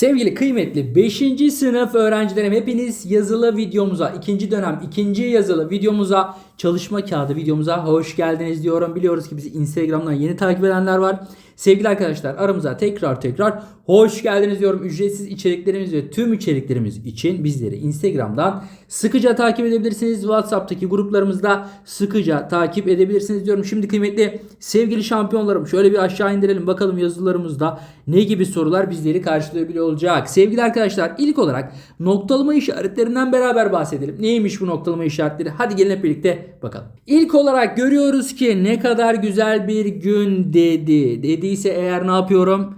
Sevgili kıymetli 5. sınıf öğrencilerim hepiniz yazılı videomuza, ikinci dönem ikinci yazılı videomuza, çalışma kağıdı videomuza hoş geldiniz diyorum. Biliyoruz ki bizi Instagram'dan yeni takip edenler var. Sevgili arkadaşlar aramıza tekrar tekrar hoş geldiniz diyorum. Ücretsiz içeriklerimiz ve tüm içeriklerimiz için bizleri Instagram'dan sıkıca takip edebilirsiniz. WhatsApp'taki gruplarımızda sıkıca takip edebilirsiniz diyorum. Şimdi kıymetli sevgili şampiyonlarım şöyle bir aşağı indirelim bakalım yazılarımızda ne gibi sorular bizleri karşılayabiliyor olacak. Sevgili arkadaşlar ilk olarak noktalama işaretlerinden beraber bahsedelim. Neymiş bu noktalama işaretleri? Hadi gelin hep birlikte bakalım. İlk olarak görüyoruz ki ne kadar güzel bir gün dedi. Dediyse eğer ne yapıyorum?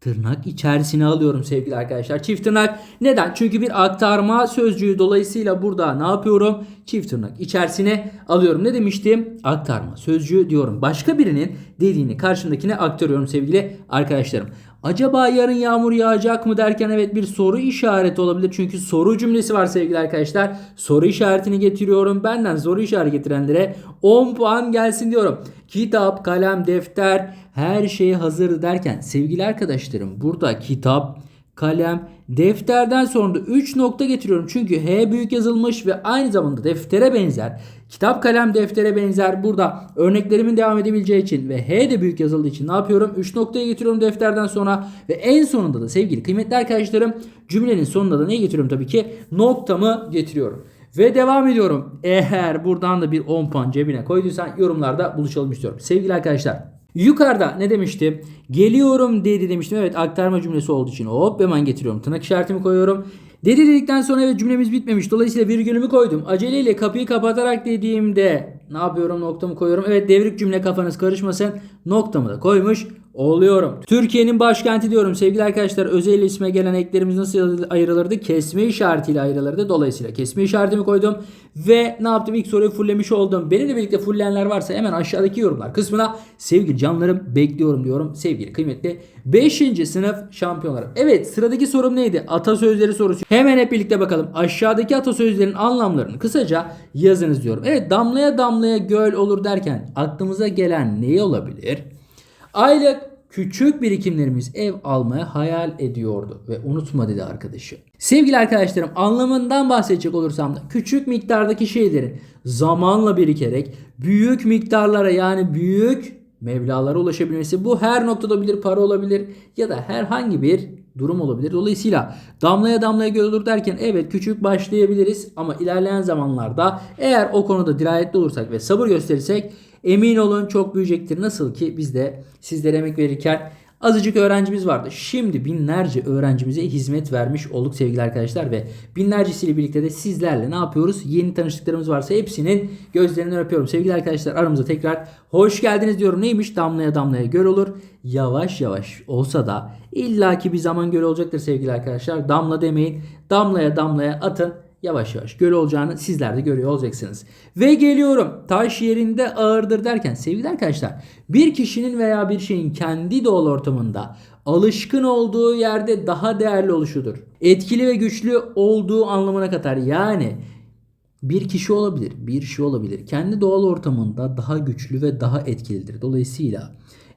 Tırnak içerisine alıyorum sevgili arkadaşlar. Çift tırnak neden? Çünkü bir aktarma sözcüğü dolayısıyla burada ne yapıyorum? Çift tırnak içerisine alıyorum. Ne demiştim? Aktarma sözcüğü diyorum. Başka birinin dediğini karşımdakine aktarıyorum sevgili arkadaşlarım. Acaba yarın yağmur yağacak mı derken evet bir soru işareti olabilir. Çünkü soru cümlesi var sevgili arkadaşlar. Soru işaretini getiriyorum. Benden soru işareti getirenlere 10 puan gelsin diyorum. Kitap, kalem, defter her şey hazır derken sevgili arkadaşlarım burada kitap, kalem, defterden sonra da 3 nokta getiriyorum. Çünkü H büyük yazılmış ve aynı zamanda deftere benzer. Kitap, kalem, deftere benzer. Burada örneklerimin devam edebileceği için ve H de büyük yazıldığı için ne yapıyorum? 3 noktaya getiriyorum defterden sonra ve en sonunda da sevgili kıymetli arkadaşlarım cümlenin sonunda da neyi getiriyorum tabii ki? Noktamı getiriyorum. Ve devam ediyorum. Eğer buradan da bir 10 puan cebine koyduysan yorumlarda buluşalım istiyorum. Sevgili arkadaşlar Yukarıda ne demiştim? Geliyorum dedi demiştim. Evet aktarma cümlesi olduğu için hop hemen getiriyorum. Tırnak işaretimi koyuyorum. Dedi dedikten sonra evet cümlemiz bitmemiş. Dolayısıyla virgülümü koydum. Aceleyle kapıyı kapatarak dediğimde ne yapıyorum noktamı koyuyorum. Evet devrik cümle kafanız karışmasın. Noktamı da koymuş oluyorum. Türkiye'nin başkenti diyorum sevgili arkadaşlar. Özel isme gelen eklerimiz nasıl ayrılırdı? Kesme işaretiyle ayrılırdı. Dolayısıyla kesme işaretimi koydum. Ve ne yaptım? İlk soruyu fulllemiş oldum. Benimle birlikte fullleyenler varsa hemen aşağıdaki yorumlar kısmına sevgili canlarım bekliyorum diyorum. Sevgili kıymetli 5. sınıf şampiyonlarım. Evet sıradaki sorum neydi? Atasözleri sorusu. Hemen hep birlikte bakalım. Aşağıdaki atasözlerin anlamlarını kısaca yazınız diyorum. Evet damlaya damlaya göl olur derken aklımıza gelen ne olabilir? Aylık küçük birikimlerimiz ev almaya hayal ediyordu ve unutma dedi arkadaşı. Sevgili arkadaşlarım anlamından bahsedecek olursam da küçük miktardaki şeylerin zamanla birikerek büyük miktarlara yani büyük mevlalara ulaşabilmesi bu her noktada olabilir para olabilir ya da herhangi bir durum olabilir. Dolayısıyla damlaya damlaya göl olur derken evet küçük başlayabiliriz ama ilerleyen zamanlarda eğer o konuda dirayetli olursak ve sabır gösterirsek emin olun çok büyüyecektir. Nasıl ki biz de sizlere emek verirken azıcık öğrencimiz vardı. Şimdi binlerce öğrencimize hizmet vermiş olduk sevgili arkadaşlar ve binlercesiyle birlikte de sizlerle ne yapıyoruz? Yeni tanıştıklarımız varsa hepsinin gözlerinden öpüyorum. Sevgili arkadaşlar aramıza tekrar hoş geldiniz diyorum. Neymiş? Damlaya damlaya göl olur. Yavaş yavaş olsa da illaki bir zaman göl olacaktır sevgili arkadaşlar. Damla demeyin. Damlaya damlaya atın yavaş yavaş göl olacağını sizler de görüyor olacaksınız. Ve geliyorum taş yerinde ağırdır derken sevgili arkadaşlar bir kişinin veya bir şeyin kendi doğal ortamında alışkın olduğu yerde daha değerli oluşudur. Etkili ve güçlü olduğu anlamına katar. Yani bir kişi olabilir, bir şey olabilir. Kendi doğal ortamında daha güçlü ve daha etkilidir. Dolayısıyla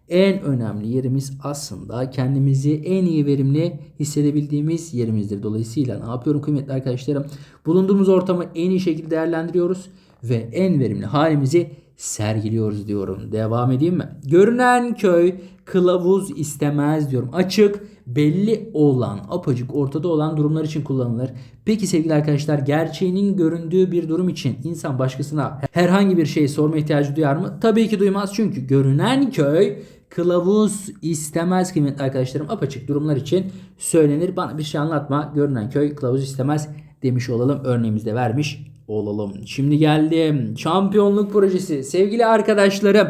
en önemli yerimiz aslında kendimizi en iyi verimli hissedebildiğimiz yerimizdir. Dolayısıyla ne yapıyorum kıymetli arkadaşlarım? Bulunduğumuz ortamı en iyi şekilde değerlendiriyoruz ve en verimli halimizi sergiliyoruz diyorum. Devam edeyim mi? Görünen köy kılavuz istemez diyorum. Açık, belli olan, apacık ortada olan durumlar için kullanılır. Peki sevgili arkadaşlar gerçeğinin göründüğü bir durum için insan başkasına herhangi bir şey sorma ihtiyacı duyar mı? Tabii ki duymaz çünkü görünen köy kılavuz istemez kıymetli arkadaşlarım. Apaçık durumlar için söylenir. Bana bir şey anlatma. Görünen köy kılavuz istemez demiş olalım. Örneğimizde vermiş olalım. Şimdi geldim. Şampiyonluk projesi. Sevgili arkadaşlarım.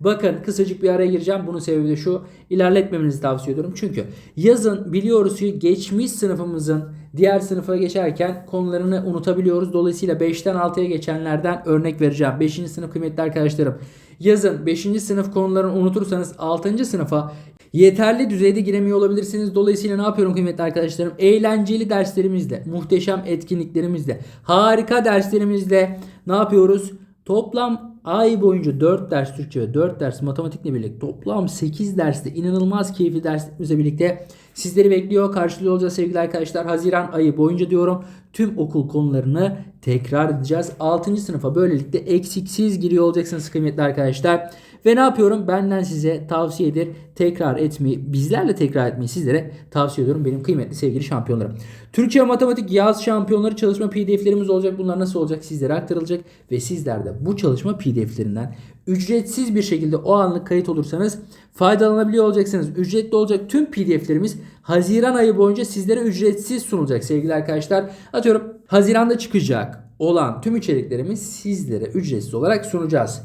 Bakın kısacık bir araya gireceğim. Bunun sebebi de şu. İlerletmemenizi tavsiye ediyorum. Çünkü yazın biliyoruz ki geçmiş sınıfımızın diğer sınıfa geçerken konularını unutabiliyoruz. Dolayısıyla 5'ten 6'ya geçenlerden örnek vereceğim. 5. sınıf kıymetli arkadaşlarım. Yazın 5. sınıf konularını unutursanız 6. sınıfa yeterli düzeyde giremiyor olabilirsiniz. Dolayısıyla ne yapıyorum kıymetli arkadaşlarım? Eğlenceli derslerimizle, muhteşem etkinliklerimizle, harika derslerimizle ne yapıyoruz? Toplam ay boyunca 4 ders Türkçe ve 4 ders matematikle birlikte toplam 8 derste inanılmaz keyifli derslerimizle birlikte sizleri bekliyor. Karşılıyor olacağız sevgili arkadaşlar. Haziran ayı boyunca diyorum tüm okul konularını tekrar edeceğiz. 6. sınıfa böylelikle eksiksiz giriyor olacaksınız kıymetli arkadaşlar. Ve ne yapıyorum? Benden size tavsiyedir. Tekrar etmeyi, bizlerle tekrar etmeyi sizlere tavsiye ediyorum. Benim kıymetli sevgili şampiyonlarım. Türkçe matematik yaz şampiyonları çalışma pdf'lerimiz olacak. Bunlar nasıl olacak? Sizlere aktarılacak. Ve sizler de bu çalışma pdf'lerinden ücretsiz bir şekilde o anlık kayıt olursanız faydalanabiliyor olacaksınız. Ücretli olacak tüm pdf'lerimiz Haziran ayı boyunca sizlere ücretsiz sunulacak sevgili arkadaşlar. Atıyorum Haziran'da çıkacak olan tüm içeriklerimiz sizlere ücretsiz olarak sunacağız.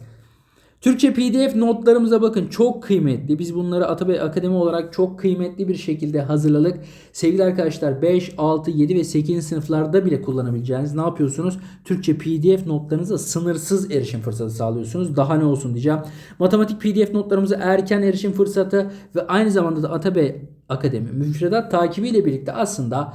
Türkçe PDF notlarımıza bakın çok kıymetli. Biz bunları Atabey Akademi olarak çok kıymetli bir şekilde hazırladık. Sevgili arkadaşlar 5, 6, 7 ve 8. sınıflarda bile kullanabileceğiniz ne yapıyorsunuz? Türkçe PDF notlarınıza sınırsız erişim fırsatı sağlıyorsunuz. Daha ne olsun diyeceğim. Matematik PDF notlarımıza erken erişim fırsatı ve aynı zamanda da Atabey Akademi müfredat takibiyle birlikte aslında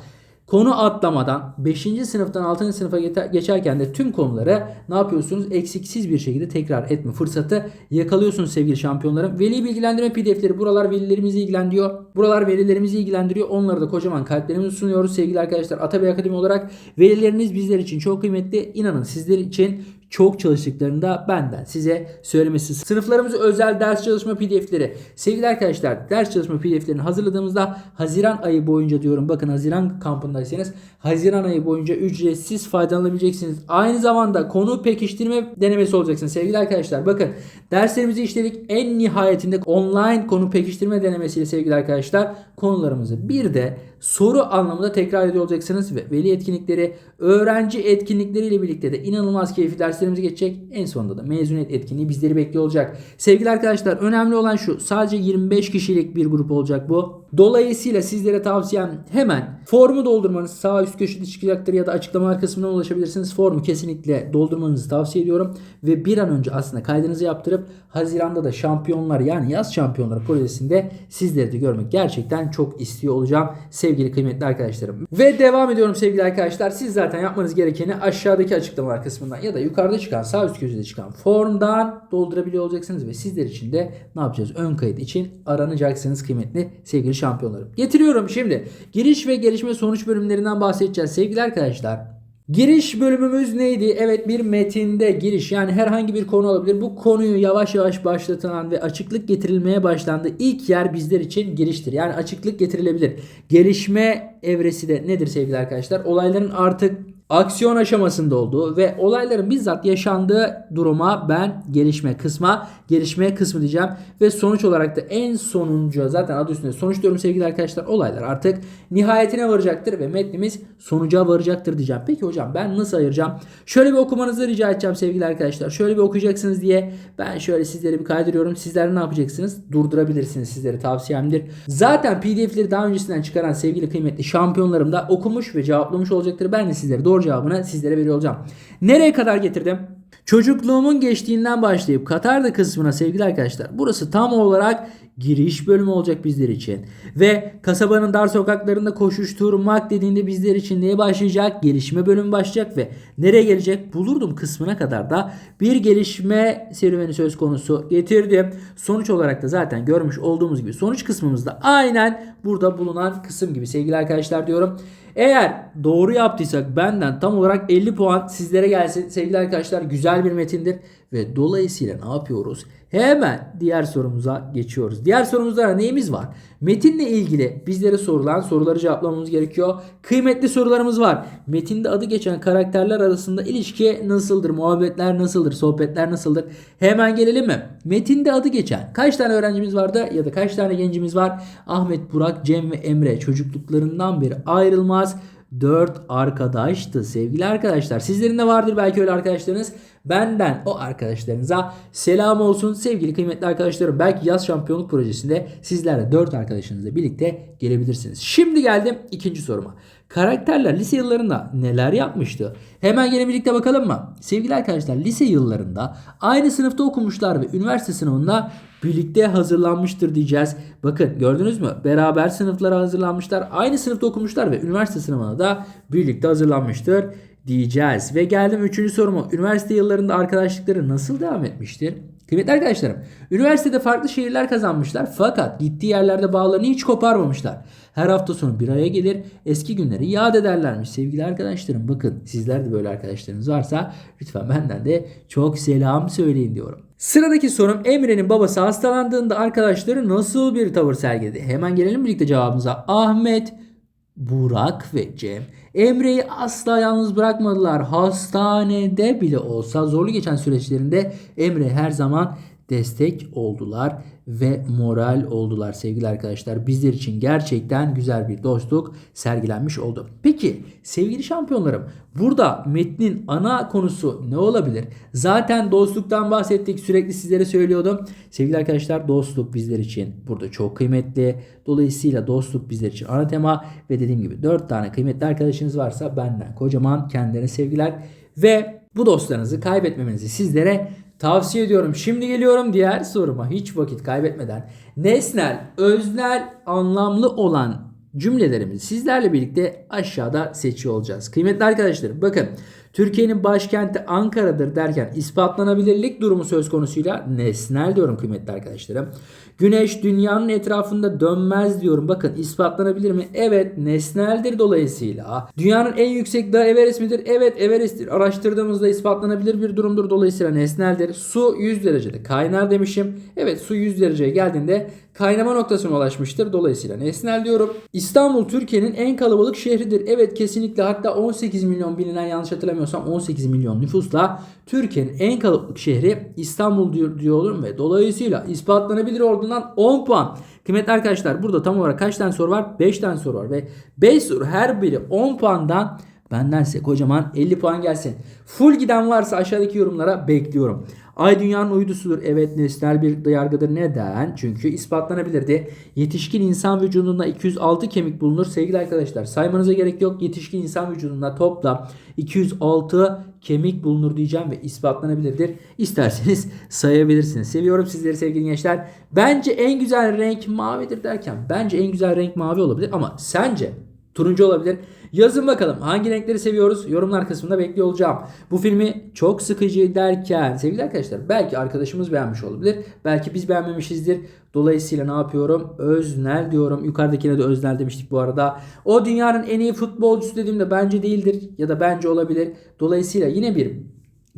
Konu atlamadan 5. sınıftan 6. sınıfa geçerken de tüm konuları ne yapıyorsunuz? Eksiksiz bir şekilde tekrar etme fırsatı yakalıyorsunuz sevgili şampiyonlarım. Veli bilgilendirme pdf'leri buralar velilerimizi ilgilendiriyor. Buralar velilerimizi ilgilendiriyor. Onları da kocaman kalplerimizi sunuyoruz sevgili arkadaşlar. Atabey Akademi olarak velileriniz bizler için çok kıymetli. İnanın sizler için çok çalıştıklarında benden size söylemesi. Sınıflarımız özel ders çalışma pdf'leri. Sevgili arkadaşlar ders çalışma pdf'lerini hazırladığımızda Haziran ayı boyunca diyorum bakın Haziran kampındaysanız Haziran ayı boyunca ücretsiz faydalanabileceksiniz. Aynı zamanda konu pekiştirme denemesi olacaksınız sevgili arkadaşlar. Bakın derslerimizi işledik en nihayetinde online konu pekiştirme denemesiyle sevgili arkadaşlar konularımızı bir de soru anlamında tekrar ediyor olacaksınız ve veli etkinlikleri, öğrenci etkinlikleriyle birlikte de inanılmaz keyifli derslerimizi geçecek. En sonunda da mezuniyet etkinliği bizleri bekliyor olacak. Sevgili arkadaşlar önemli olan şu sadece 25 kişilik bir grup olacak bu. Dolayısıyla sizlere tavsiyem hemen formu doldurmanız sağ üst köşede çıkacaktır ya da açıklamalar kısmından ulaşabilirsiniz. Formu kesinlikle doldurmanızı tavsiye ediyorum. Ve bir an önce aslında kaydınızı yaptırıp Haziran'da da şampiyonlar yani yaz şampiyonları projesinde sizleri de görmek gerçekten çok istiyor olacağım sevgili kıymetli arkadaşlarım. Ve devam ediyorum sevgili arkadaşlar. Siz zaten yapmanız gerekeni aşağıdaki açıklamalar kısmından ya da yukarıda çıkan sağ üst köşede çıkan formdan doldurabiliyor olacaksınız ve sizler için de ne yapacağız? Ön kayıt için aranacaksınız kıymetli sevgili şampiyonlarım. Getiriyorum şimdi. Giriş ve gelişme sonuç bölümlerinden bahsedeceğiz sevgili arkadaşlar. Giriş bölümümüz neydi? Evet bir metinde giriş yani herhangi bir konu olabilir. Bu konuyu yavaş yavaş başlatılan ve açıklık getirilmeye başlandı. İlk yer bizler için giriştir. Yani açıklık getirilebilir. Gelişme evresi de nedir sevgili arkadaşlar? Olayların artık aksiyon aşamasında olduğu ve olayların bizzat yaşandığı duruma ben gelişme kısma gelişme kısmı diyeceğim ve sonuç olarak da en sonuncu zaten adı üstünde sonuç diyorum sevgili arkadaşlar olaylar artık nihayetine varacaktır ve metnimiz sonuca varacaktır diyeceğim. Peki hocam ben nasıl ayıracağım? Şöyle bir okumanızı rica edeceğim sevgili arkadaşlar. Şöyle bir okuyacaksınız diye ben şöyle sizleri bir kaydırıyorum. Sizler ne yapacaksınız? Durdurabilirsiniz sizlere tavsiyemdir. Zaten pdf'leri daha öncesinden çıkaran sevgili kıymetli şampiyonlarım da okumuş ve cevaplamış olacaktır. Ben de sizlere doğru cevabını sizlere veriyor olacağım. Nereye kadar getirdim? Çocukluğumun geçtiğinden başlayıp Katar'da kısmına sevgili arkadaşlar. Burası tam olarak giriş bölümü olacak bizler için. Ve kasabanın dar sokaklarında koşuşturmak dediğinde bizler için neye başlayacak? Gelişme bölümü başlayacak ve nereye gelecek? Bulurdum kısmına kadar da bir gelişme serüveni söz konusu getirdim. Sonuç olarak da zaten görmüş olduğumuz gibi sonuç kısmımızda aynen burada bulunan kısım gibi sevgili arkadaşlar diyorum. Eğer doğru yaptıysak benden tam olarak 50 puan sizlere gelsin sevgili arkadaşlar. Güzel bir metindir ve dolayısıyla ne yapıyoruz? Hemen diğer sorumuza geçiyoruz. Diğer sorumuzda neyimiz var? Metinle ilgili bizlere sorulan soruları cevaplamamız gerekiyor. Kıymetli sorularımız var. Metinde adı geçen karakterler arasında ilişki nasıldır? Muhabbetler nasıldır? Sohbetler nasıldır? Hemen gelelim mi? Metinde adı geçen kaç tane öğrencimiz vardı ya da kaç tane gencimiz var? Ahmet, Burak, Cem ve Emre çocukluklarından beri ayrılmaz 4 arkadaştı sevgili arkadaşlar. Sizlerin de vardır belki öyle arkadaşlarınız. Benden o arkadaşlarınıza selam olsun sevgili kıymetli arkadaşlarım. Belki yaz şampiyonluk projesinde sizlerle 4 arkadaşınızla birlikte gelebilirsiniz. Şimdi geldim ikinci soruma. Karakterler lise yıllarında neler yapmıştı? Hemen gelin birlikte bakalım mı? Sevgili arkadaşlar lise yıllarında aynı sınıfta okumuşlar ve üniversite sınavında birlikte hazırlanmıştır diyeceğiz. Bakın gördünüz mü? Beraber sınıflara hazırlanmışlar. Aynı sınıfta okumuşlar ve üniversite sınavına da birlikte hazırlanmıştır diyeceğiz. Ve geldim üçüncü soruma. Üniversite yıllarında arkadaşlıkları nasıl devam etmiştir? Kıymetli arkadaşlarım, üniversitede farklı şehirler kazanmışlar fakat gittiği yerlerde bağlarını hiç koparmamışlar. Her hafta sonu bir araya gelir, eski günleri yad ederlermiş. Sevgili arkadaşlarım bakın sizler de böyle arkadaşlarınız varsa lütfen benden de çok selam söyleyin diyorum. Sıradaki sorum Emre'nin babası hastalandığında arkadaşları nasıl bir tavır sergiledi? Hemen gelelim birlikte cevabımıza. Ahmet, Burak ve Cem Emre'yi asla yalnız bırakmadılar. Hastanede bile olsa zorlu geçen süreçlerinde Emre her zaman destek oldular ve moral oldular sevgili arkadaşlar. Bizler için gerçekten güzel bir dostluk sergilenmiş oldu. Peki sevgili şampiyonlarım burada metnin ana konusu ne olabilir? Zaten dostluktan bahsettik sürekli sizlere söylüyordum. Sevgili arkadaşlar dostluk bizler için burada çok kıymetli. Dolayısıyla dostluk bizler için ana tema ve dediğim gibi 4 tane kıymetli arkadaşınız varsa benden kocaman kendilerine sevgiler ve bu dostlarınızı kaybetmemenizi sizlere tavsiye ediyorum. Şimdi geliyorum diğer soruma hiç vakit kaybetmeden. Nesnel, öznel, anlamlı olan cümlelerimizi sizlerle birlikte aşağıda seçiyor olacağız. Kıymetli arkadaşlarım bakın Türkiye'nin başkenti Ankara'dır derken ispatlanabilirlik durumu söz konusuyla nesnel diyorum kıymetli arkadaşlarım. Güneş dünyanın etrafında dönmez diyorum. Bakın ispatlanabilir mi? Evet nesneldir dolayısıyla. Dünyanın en yüksek dağı Everest midir? Evet Everest'tir. Araştırdığımızda ispatlanabilir bir durumdur. Dolayısıyla nesneldir. Su 100 derecede kaynar demişim. Evet su 100 dereceye geldiğinde kaynama noktasına ulaşmıştır. Dolayısıyla nesnel diyorum. İstanbul Türkiye'nin en kalabalık şehridir. Evet kesinlikle hatta 18 milyon bilinen yanlış hatırlamıyorsam 18 milyon nüfusla Türkiye'nin en kalabalık şehri İstanbul diyor, diyorum ve dolayısıyla ispatlanabilir olduğundan 10 puan. Kıymetli arkadaşlar burada tam olarak kaç tane soru var? 5 tane soru var ve 5 soru her biri 10 puandan Benden size kocaman 50 puan gelsin. Full giden varsa aşağıdaki yorumlara bekliyorum. Ay dünyanın uydusudur. Evet nesnel bir yargıdır. Neden? Çünkü ispatlanabilirdi. Yetişkin insan vücudunda 206 kemik bulunur. Sevgili arkadaşlar saymanıza gerek yok. Yetişkin insan vücudunda toplam 206 kemik bulunur diyeceğim ve ispatlanabilirdir. İsterseniz sayabilirsiniz. Seviyorum sizleri sevgili gençler. Bence en güzel renk mavidir derken bence en güzel renk mavi olabilir ama sence turuncu olabilir. Yazın bakalım hangi renkleri seviyoruz? Yorumlar kısmında bekliyor olacağım. Bu filmi çok sıkıcı derken sevgili arkadaşlar belki arkadaşımız beğenmiş olabilir. Belki biz beğenmemişizdir. Dolayısıyla ne yapıyorum? Öznel diyorum. Yukarıdakine de öznel demiştik bu arada. O dünyanın en iyi futbolcusu dediğimde bence değildir ya da bence olabilir. Dolayısıyla yine bir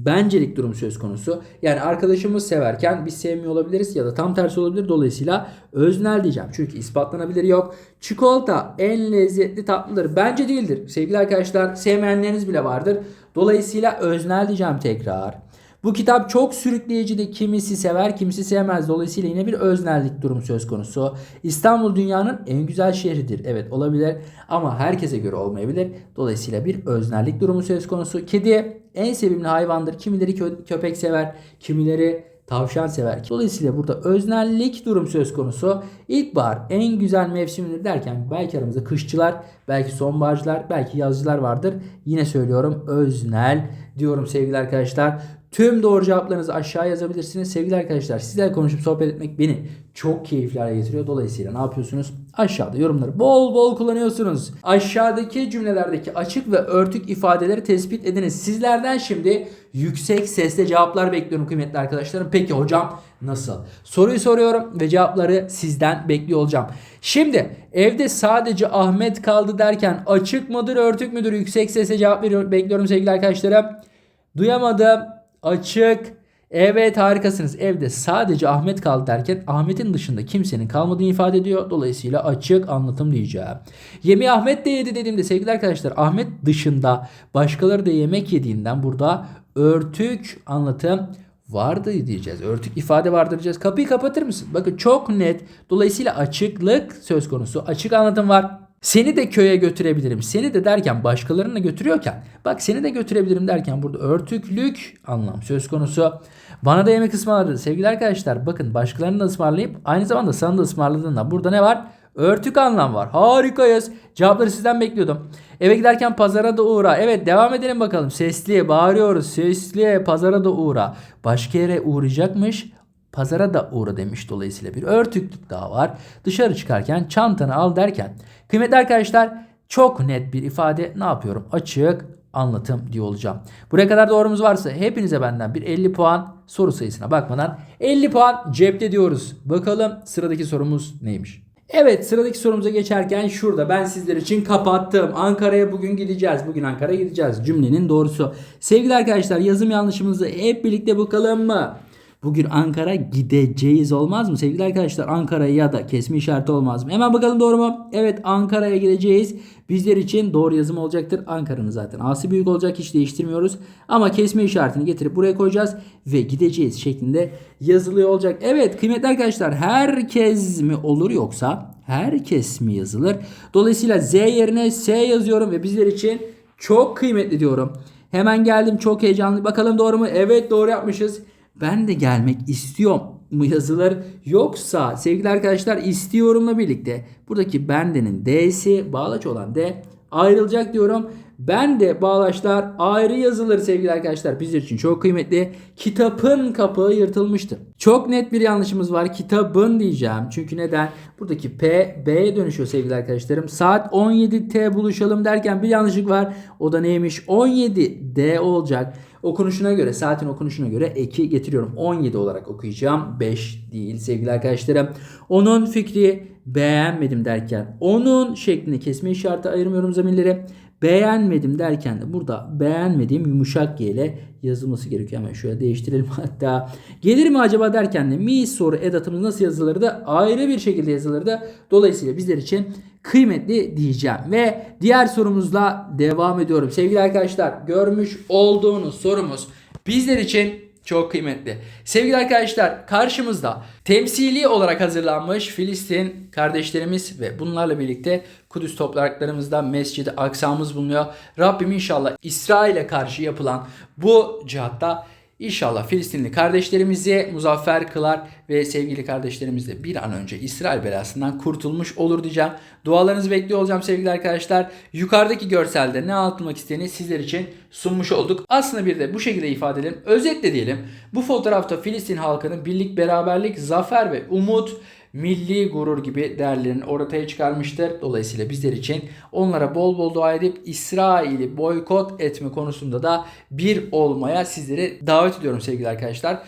bencelik durum söz konusu. Yani arkadaşımız severken biz sevmiyor olabiliriz ya da tam tersi olabilir. Dolayısıyla öznel diyeceğim. Çünkü ispatlanabilir yok. Çikolata en lezzetli tatlıdır. Bence değildir. Sevgili arkadaşlar sevmeyenleriniz bile vardır. Dolayısıyla öznel diyeceğim tekrar. Bu kitap çok sürükleyicidir. Kimisi sever, kimisi sevmez. Dolayısıyla yine bir öznellik durumu söz konusu. İstanbul dünyanın en güzel şehridir. Evet olabilir ama herkese göre olmayabilir. Dolayısıyla bir öznellik durumu söz konusu. Kedi en sevimli hayvandır. Kimileri kö- köpek sever, kimileri tavşan sever. Dolayısıyla burada öznellik durum söz konusu. İlkbahar en güzel mevsimidir derken belki aramızda kışçılar, belki sonbaharcılar, belki yazcılar vardır. Yine söylüyorum öznel diyorum sevgili arkadaşlar. Tüm doğru cevaplarınızı aşağı yazabilirsiniz. Sevgili arkadaşlar sizlerle konuşup sohbet etmek beni çok keyifli hale getiriyor. Dolayısıyla ne yapıyorsunuz? Aşağıda yorumları bol bol kullanıyorsunuz. Aşağıdaki cümlelerdeki açık ve örtük ifadeleri tespit ediniz. Sizlerden şimdi yüksek sesle cevaplar bekliyorum kıymetli arkadaşlarım. Peki hocam nasıl? Soruyu soruyorum ve cevapları sizden bekliyor olacağım. Şimdi evde sadece Ahmet kaldı derken açık mıdır örtük müdür? Yüksek sesle cevap veriyorum, bekliyorum sevgili arkadaşlarım. Duyamadım. Açık. Evet harikasınız. Evde sadece Ahmet kaldı derken Ahmet'in dışında kimsenin kalmadığını ifade ediyor. Dolayısıyla açık anlatım diyeceğim. Yemeği Ahmet de yedi dediğimde sevgili arkadaşlar Ahmet dışında başkaları da yemek yediğinden burada örtük anlatım vardı diyeceğiz. Örtük ifade vardır diyeceğiz. Kapıyı kapatır mısın? Bakın çok net. Dolayısıyla açıklık söz konusu. Açık anlatım var. Seni de köye götürebilirim. Seni de derken başkalarını da götürüyorken bak seni de götürebilirim derken burada örtüklük anlam söz konusu. Bana da yemek ısmarladı. Sevgili arkadaşlar bakın başkalarını da ısmarlayıp aynı zamanda sana da ısmarladığında burada ne var? Örtük anlam var. Harikayız. Cevapları sizden bekliyordum. Eve giderken pazara da uğra. Evet devam edelim bakalım. Sesli bağırıyoruz. Sesli pazara da uğra. Başka yere uğrayacakmış. Pazara da uğra demiş dolayısıyla bir örtüklük daha var. Dışarı çıkarken çantanı al derken. Kıymetli arkadaşlar çok net bir ifade ne yapıyorum? Açık anlatım diye olacağım. Buraya kadar doğrumuz varsa hepinize benden bir 50 puan soru sayısına bakmadan 50 puan cepte diyoruz. Bakalım sıradaki sorumuz neymiş? Evet sıradaki sorumuza geçerken şurada ben sizler için kapattım. Ankara'ya bugün gideceğiz. Bugün Ankara'ya gideceğiz. Cümlenin doğrusu. Sevgili arkadaşlar yazım yanlışımızı hep birlikte bakalım mı? Bugün Ankara gideceğiz olmaz mı? Sevgili arkadaşlar Ankara'ya ya da kesme işareti olmaz mı? Hemen bakalım doğru mu? Evet Ankara'ya gideceğiz. Bizler için doğru yazım olacaktır. Ankara'nın zaten A'sı büyük olacak hiç değiştirmiyoruz. Ama kesme işaretini getirip buraya koyacağız ve gideceğiz şeklinde yazılıyor olacak. Evet kıymetli arkadaşlar herkes mi olur yoksa herkes mi yazılır? Dolayısıyla Z yerine S yazıyorum ve bizler için çok kıymetli diyorum. Hemen geldim çok heyecanlı. Bakalım doğru mu? Evet doğru yapmışız. Ben de gelmek istiyorum mu yazılır yoksa sevgili arkadaşlar istiyorumla birlikte buradaki bendenin D'si bağlaç olan D ayrılacak diyorum. Ben de bağlaçlar ayrı yazılır sevgili arkadaşlar. Bizler için çok kıymetli. Kitabın kapağı yırtılmıştı. Çok net bir yanlışımız var. Kitabın diyeceğim. Çünkü neden? Buradaki P B'ye dönüşüyor sevgili arkadaşlarım. Saat 17T buluşalım derken bir yanlışlık var. O da neymiş? 17 D olacak. Okunuşuna göre, saatin okunuşuna göre eki getiriyorum. 17 olarak okuyacağım. 5 değil sevgili arkadaşlarım. Onun fikri beğenmedim derken onun şeklini kesme işareti ayırmıyorum zamirleri. Beğenmedim derken de burada beğenmediğim yumuşak G ile yazılması gerekiyor. Hemen şöyle değiştirelim hatta. Gelir mi acaba derken de mi soru edatımız nasıl yazılırdı? Ayrı bir şekilde yazılırdı. Dolayısıyla bizler için kıymetli diyeceğim. Ve diğer sorumuzla devam ediyorum. Sevgili arkadaşlar görmüş olduğunuz sorumuz bizler için çok kıymetli. Sevgili arkadaşlar karşımızda temsili olarak hazırlanmış Filistin kardeşlerimiz ve bunlarla birlikte Kudüs topraklarımızda Mescid-i Aksa'mız bulunuyor. Rabbim inşallah İsrail'e karşı yapılan bu cihatta İnşallah Filistinli kardeşlerimizi muzaffer kılar ve sevgili kardeşlerimiz de bir an önce İsrail belasından kurtulmuş olur diyeceğim. Dualarınızı bekliyor olacağım sevgili arkadaşlar. Yukarıdaki görselde ne anlatmak istediğini sizler için sunmuş olduk. Aslında bir de bu şekilde ifade edelim. Özetle diyelim. Bu fotoğrafta Filistin halkının birlik, beraberlik, zafer ve umut milli gurur gibi değerlerini ortaya çıkarmıştır. Dolayısıyla bizler için onlara bol bol dua edip İsrail'i boykot etme konusunda da bir olmaya sizleri davet ediyorum sevgili arkadaşlar.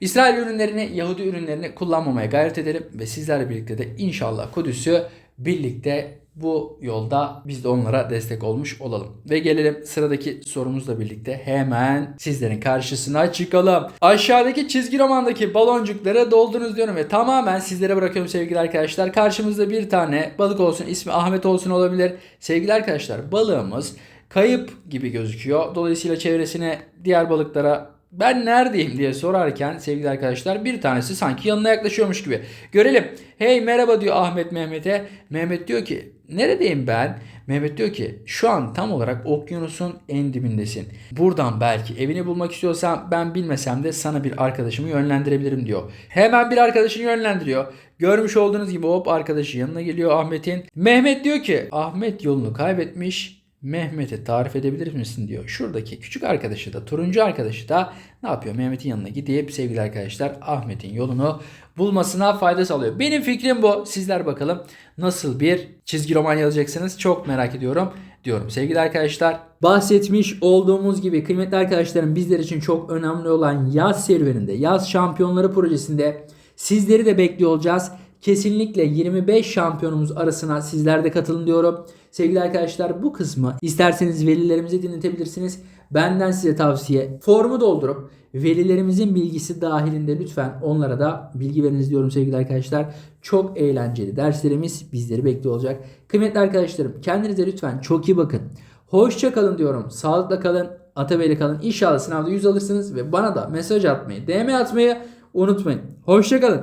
İsrail ürünlerini, Yahudi ürünlerini kullanmamaya gayret edelim ve sizlerle birlikte de inşallah Kudüs'ü birlikte bu yolda biz de onlara destek olmuş olalım. Ve gelelim sıradaki sorumuzla birlikte hemen sizlerin karşısına çıkalım. Aşağıdaki çizgi romandaki baloncukları doldurunuz diyorum ve tamamen sizlere bırakıyorum sevgili arkadaşlar. Karşımızda bir tane balık olsun ismi Ahmet olsun olabilir. Sevgili arkadaşlar balığımız kayıp gibi gözüküyor. Dolayısıyla çevresine diğer balıklara ben neredeyim diye sorarken sevgili arkadaşlar bir tanesi sanki yanına yaklaşıyormuş gibi. Görelim. Hey merhaba diyor Ahmet Mehmet'e. Mehmet diyor ki neredeyim ben? Mehmet diyor ki şu an tam olarak okyanusun en dibindesin. Buradan belki evini bulmak istiyorsan ben bilmesem de sana bir arkadaşımı yönlendirebilirim diyor. Hemen bir arkadaşını yönlendiriyor. Görmüş olduğunuz gibi hop arkadaşı yanına geliyor Ahmet'in. Mehmet diyor ki Ahmet yolunu kaybetmiş. Mehmet'e tarif edebilir misin diyor. Şuradaki küçük arkadaşı da turuncu arkadaşı da ne yapıyor? Mehmet'in yanına gidip sevgili arkadaşlar Ahmet'in yolunu bulmasına fayda sağlıyor. Benim fikrim bu. Sizler bakalım nasıl bir çizgi roman yazacaksınız çok merak ediyorum diyorum. Sevgili arkadaşlar bahsetmiş olduğumuz gibi kıymetli arkadaşlarım bizler için çok önemli olan yaz serüveninde, yaz şampiyonları projesinde sizleri de bekliyor olacağız. Kesinlikle 25 şampiyonumuz arasına sizler de katılın diyorum. Sevgili arkadaşlar bu kısmı isterseniz velilerimize dinletebilirsiniz. Benden size tavsiye formu doldurup velilerimizin bilgisi dahilinde lütfen onlara da bilgi veriniz diyorum sevgili arkadaşlar. Çok eğlenceli derslerimiz bizleri bekliyor olacak. Kıymetli arkadaşlarım kendinize lütfen çok iyi bakın. Hoşça kalın diyorum. Sağlıkla kalın. Atabey'le kalın. İnşallah sınavda 100 alırsınız ve bana da mesaj atmayı, DM atmayı unutmayın. Hoşça kalın.